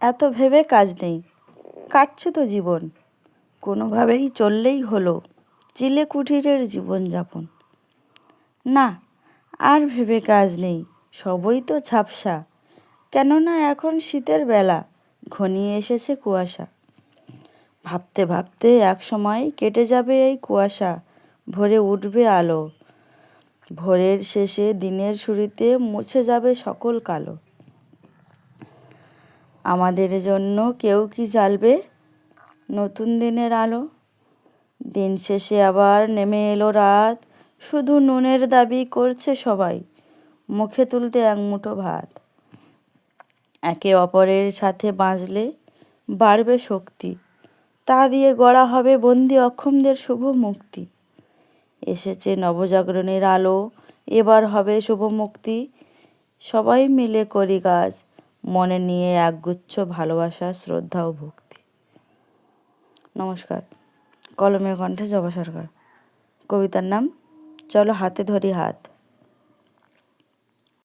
এত ভেবে কাজ নেই। কাটছে তো জীবন। কোনোভাবেই চললেই হলো চিলে কুঠিরের জীবনযাপন। না, আর ভেবে কাজ নেই, সবই তো ঝাপসা। কেননা এখন শীতের বেলা, ঘনিয়ে এসেছে কুয়াশা। ভাবতে ভাবতে এক সময় কেটে যাবে এই কুয়াশা, ভরে উঠবে আলো। ভোরের শেষে দিনের শুরুতে মুছে যাবে সকল কালো। আমাদের জন্য কেউ কি জ্বালবে? নতুন দিনের আলো। দিন শেষে আবার নেমে এলো রাত। শুধু নুনের দাবি করছে সবাই। মুখে তুলতে এক মুঠো ভাত। একে অপরের সাথে বাঁচলে বাড়বে শক্তি। তা দিয়ে গড়া হবে বন্দি অক্ষমদের শুভ মুক্তি। এসেছে নবজাগরণের আলো। এবার হবে শুভ মুক্তি। সবাই মিলে করি কাজ মনে নিয়ে একগুচ্ছ ভালোবাসা, শ্রদ্ধা ও ভক্তি। নমস্কার। কলমে কণ্ঠে জবা সরকার। কবিতার নাম, চলো হাতে ধরি হাত।